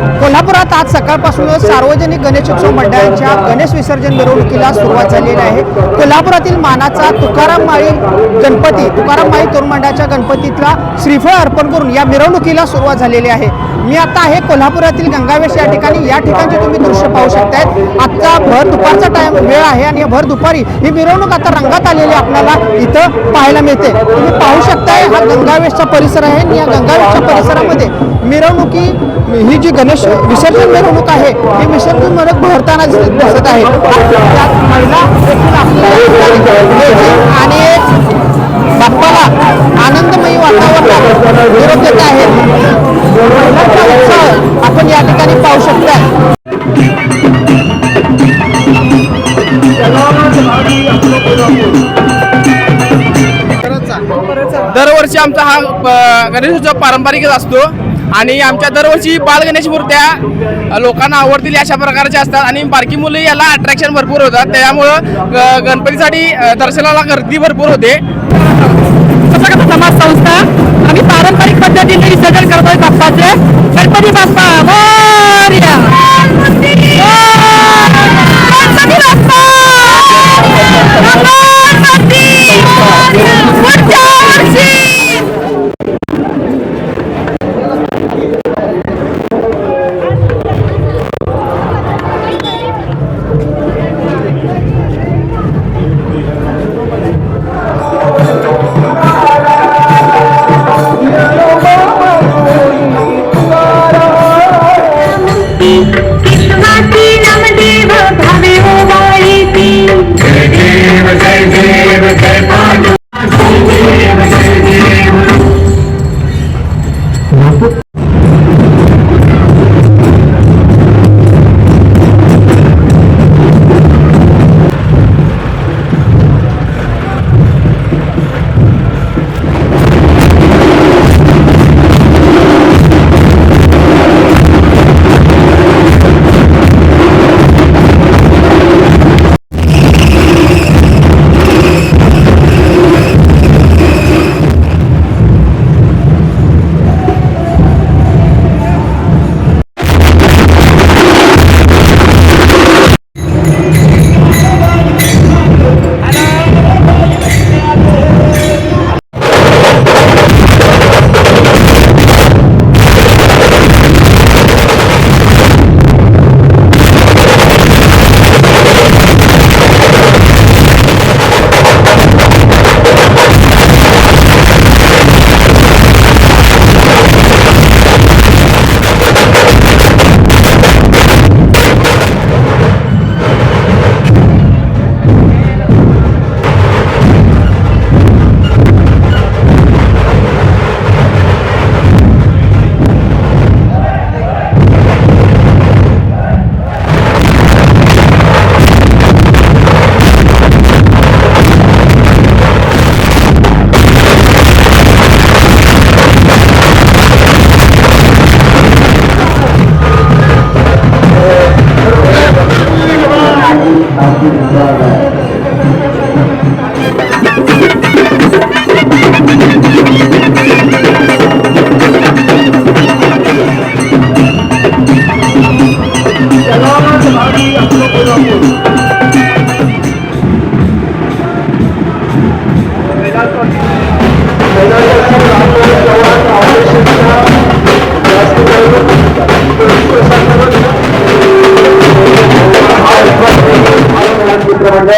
कोल्हापुरात आज सकाळपासूनच सार्वजनिक गणेशोत्सव मंडळांच्या गणेश विसर्जन मिरवणुकीला सुरुवात झालेली आहे. कोल्हापुरातील मानाचा तुकाराम माळी गणपती तुकाराम माळी तरुण मंडळाच्या गणपतीतला श्रीफळ अर्पण करून या मिरवणुकीला सुरुवात झालेली आहे. मी आता आहे कोल्हापुरातील गंगावेश या ठिकाणी. या ठिकाणचे तुम्ही दृश्य पाहू शकताय आजचा भर दुपारचा टाइम वेळ आहे आणि या भर दुपारी ही मिरवणूक आता रंगात आलेली आपल्याला इथं पाहायला मिळते. तुम्ही पाहू शकताय हा गंगावेशचा परिसर आहे आणि या गंगावेशच्या परिसरामध्ये मिरवणुकी ही जी गणेश विसर्जन मिरवणूक आहे ही विसर्जन मिरवणूक भरताना दिस- दिसत आहे. त्यात महिला देखील आपल्याला आणि बाप्पाला आनंदमयी वातावरणात निरोप देत आहेत. आपण या ठिकाणी पाहू शकता. दरवर्षी आमचा हा गणेश उत्सव पारंपरिकच असतो आणि आमच्या दरवर्षी बाल गणेश मूर्त्या लोकांना आवडतील अशा प्रकारच्या असतात आणि बारकी मुलं याला अट्रॅक्शन भरपूर होतात. त्यामुळं ग- गणपतीसाठी दर्शनाला गर्दी भरपूर होते. कसा समाज संस्था. आम्ही पारंपरिक पद्धतीने विसर्जन करतोय बाप्पाचे. गणपती बाप्पा मोरया. गणपती बाप्पा.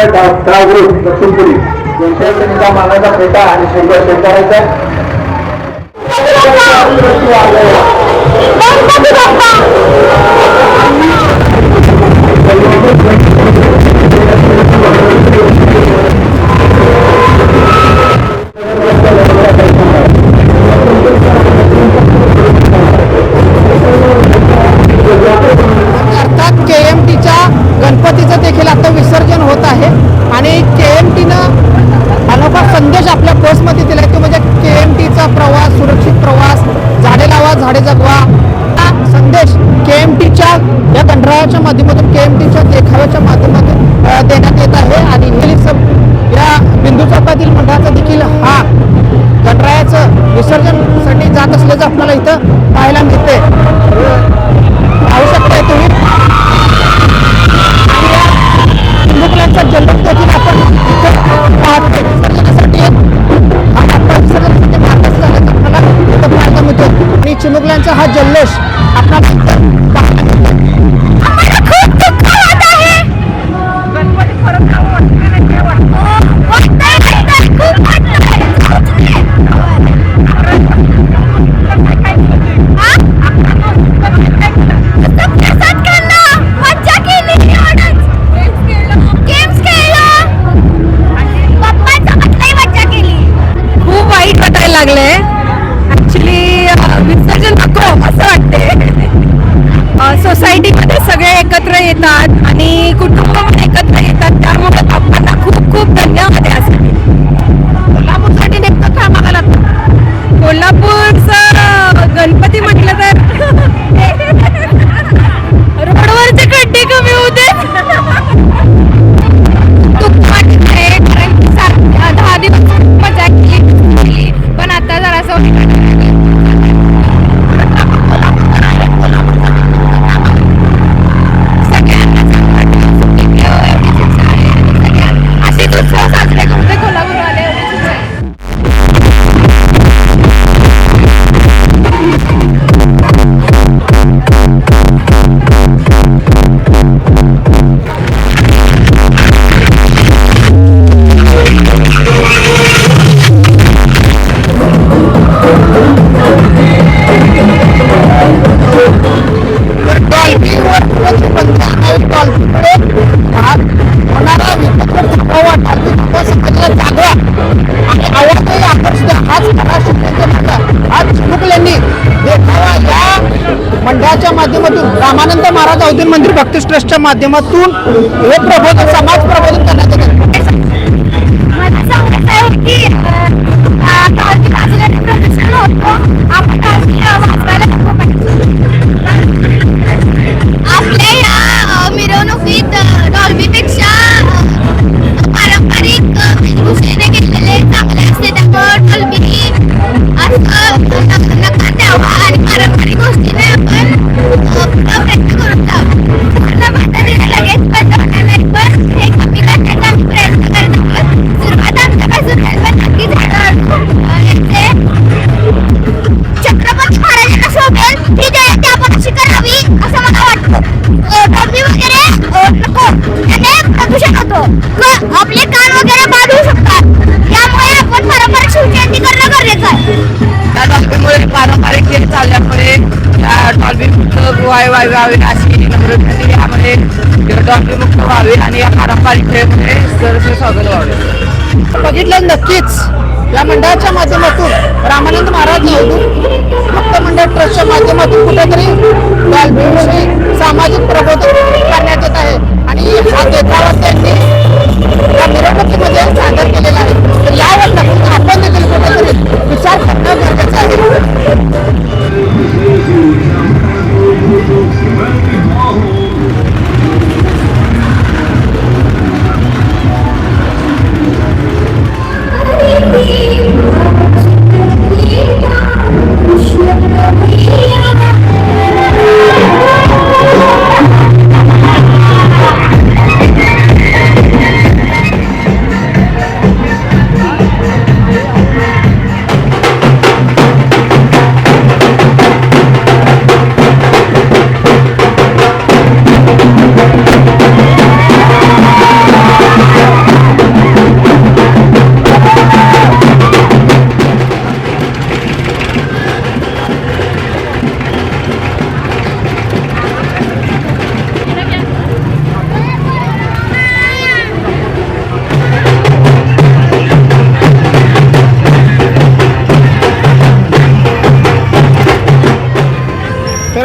मित्रमंडळ डावगृह लक्ष्मीपुरी यांच्या त्यांचा मानाचा फेटा आणि शेंगा शेंगारायचा गणपती बाप्पा मेळाव्याच्या माध्यमातून के एम टीच्या देखाव्याच्या माध्यमातून देण्यात येत आहे. आणि या बिंदू चौकातील मंडळाचा देखील हा गणरायाचं विसर्जनसाठी जात असल्याचं आपल्याला इथं पाहायला मिळते पाहू शकताय तुम्ही. आणि या पाहायला मिळतो आणि चिमुकल्यांचा हा जल्लोष आपल्याला Bye. मंदिर भक्ती ट्रस्टच्या माध्यमातून हे प्रबोधन समाज प्रबोधन करण्यात येत वाय वाय व्हावे अशी नम्रतेने यामध्ये डॉल्फिन व्हावे आणि या पारंपरिक खेळामध्ये स्वागत व्हावे. बघितलं नक्कीच. या मंडळाच्या माध्यमातून रामानंद महाराज अवधूत भक्त मंडळ ट्रस्टच्या माध्यमातून कुठेतरी डॉल्फिनविषयी सामाजिक प्रबोधन करण्यात येत आहे. आणि हा देखावा त्यांनी या मिरवणुकीमध्ये सादर केलेला आहे. तर यावर नक्कीच आपण देखील कुठेतरी विचार करणं गरजेचं आहे.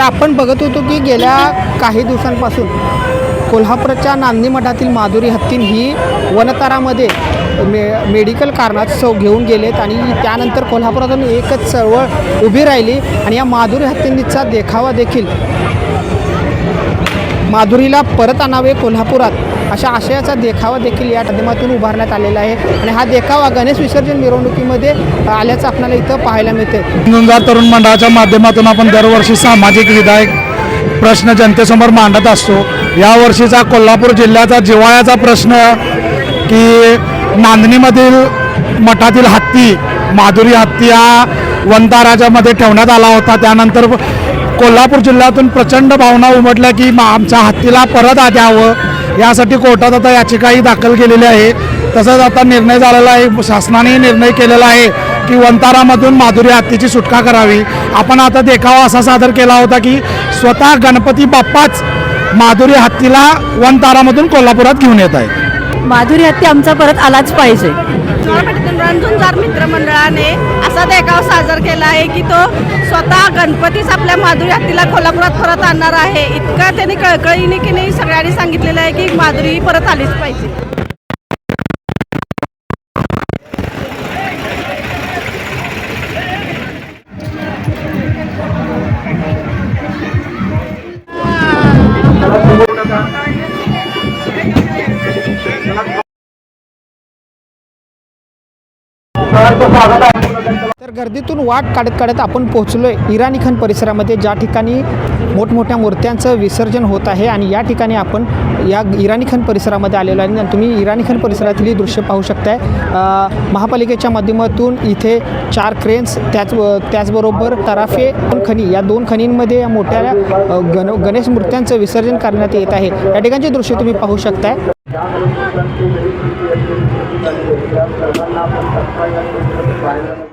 आपण बघत होतो की गेल्या काही दिवसांपासून कोल्हापूरच्या नांदी मठातील माधुरी हत्तीन ही वनतारामध्ये मे मेडिकल कारणास्तव घेऊन गेलेत आणि त्यानंतर कोल्हापुरातून एकच चळवळ उभी राहिली आणि या माधुरी हत्तींचा देखावा देखील. माधुरीला परत आणावे कोल्हापुरात. अशा आशयाचा देखावा देखील या माध्यमातून उभारण्यात आलेला आहे. आणि हा देखावा गणेश विसर्जन मिरवणुकीमध्ये आल्याचं आपल्याला इथं पाहायला मिळते गुंजार तरुण मंडळाच्या माध्यमातून आपण दरवर्षी सामाजिक विधायक प्रश्न जनतेसमोर मांडत असतो. यावर्षीचा कोल्हापूर जिल्ह्याचा जिव्हाळ्याचा प्रश्न की नांदणीमधील मठातील हत्ती माधुरी हत्ती हा वंताराजामध्ये ठेवण्यात आला होता. त्यानंतर कोल्हापूर जिल्ह्यातून प्रचंड भावना उमटल्या की आमच्या हत्तीला परत आ द्यावं यासाठी कोर्टात आता याचिकाही दाखल केलेली आहे. तसंच आता निर्णय झालेला आहे. शासनाने निर्णय केलेला आहे की वंतारामधून माधुरी हत्तीची सुटका करावी. आपण आता देखावा असा सादर केला होता की स्वतः गणपती बाप्पाच माधुरी हत्तीला वनतारामधून कोल्हापुरात घेऊन येत आहे माधुरी हत्ती आमचा परत आलाच पाहिजे. रणझुंजार मित्रमंडळाने असा देखाव साजर केला आहे की तो स्वतः गणपतीच आपल्या माधुरी हत्तीला कोल्हापुरात परत आणणार आहे इतका त्यांनी कळकळीने की नाही सगळ्यांनी सांगितलेलं आहे की माधुरी परत आलीच पाहिजे. तर गर्दीतून वाट काढत काढत आपण पोहोचलोय इराणी खान परिसरामध्ये. ज्या ठिकाणी मोठमोठ्या मूर्त्यांचं विसर्जन होत आहे आणि या ठिकाणी आपण या इराणी खान परिसरामध्ये आलेलो आहे. आणि तुम्ही इराणी खान परिसरातील दृश्य पाहू शकताय. महापालिकेच्या माध्यमातून इथे चार क्रेन्स त्याच त्याचबरोबर तराफे दोन खनी. या दोन खनींमध्ये या मोठ्या गण गणेश मूर्त्यांचं विसर्जन करण्यात येत आहे. या ठिकाणचे दृश्य तुम्ही पाहू शकताय. পারে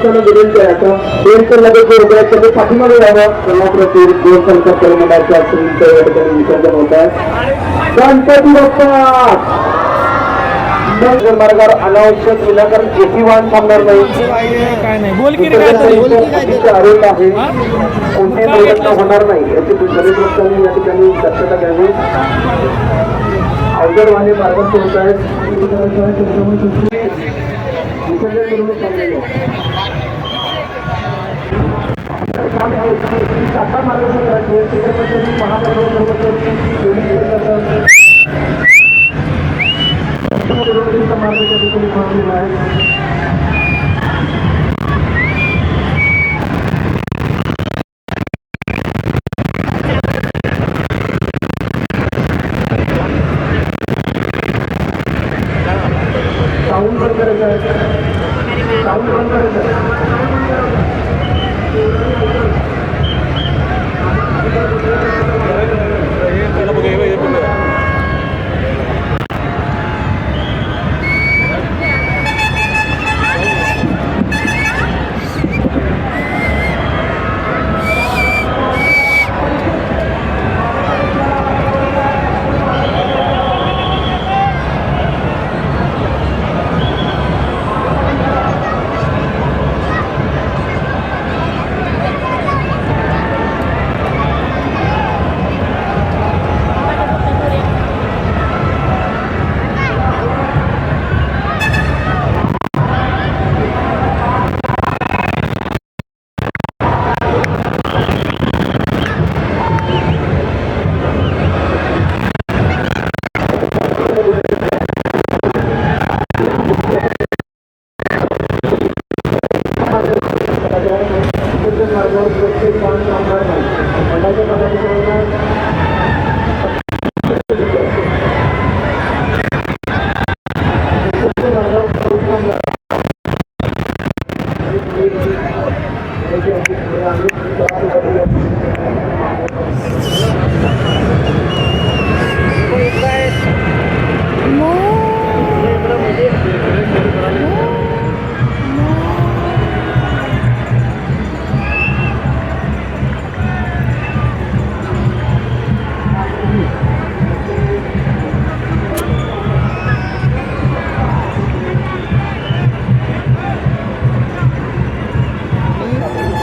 आता दोन कल्लाचे गोरबे आहेत त्यांनी पाठीमागे यावं कोल्हापुरातील दोन संकट कर्मकाच्या श्रींचं या ठिकाणी विसर्जन होत आहे. गणपती बाप्पा! मार्गावर अनावश्यक विनाकारण एकही वाहन थांबणार नाही. आरोप आहे. कोणतीही दुर्घटना होणार नाही. याची गणेश भक्तांनी या ठिकाणी दक्षता घ्यावी. अवजड वाहने मार्गात होत आहेत. विसर्जन मिरवणूक मार्गदर्शन ठिकाणी आहे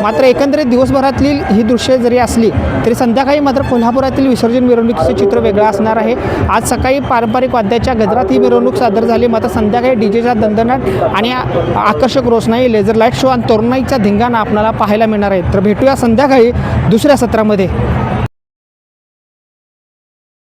मात्र एकंदरीत दिवसभरातली ही दृश्ये जरी असली तरी संध्याकाळी मात्र कोल्हापुरातील विसर्जन मिरवणुकीचं चित्र वेगळं असणार आहे. आज सकाळी पारंपरिक वाद्याच्या गजरात ही मिरवणूक सादर झाली. मात्र संध्याकाळी डीजेचा दणदणाट आणि आकर्षक रोषणाई लेझर लाइट शो आणि तरुणाईचा धिंगाणा आपल्याला पाहायला मिळणार आहे. तर भेटूया संध्याकाळी दुसऱ्या सत्रामध्ये.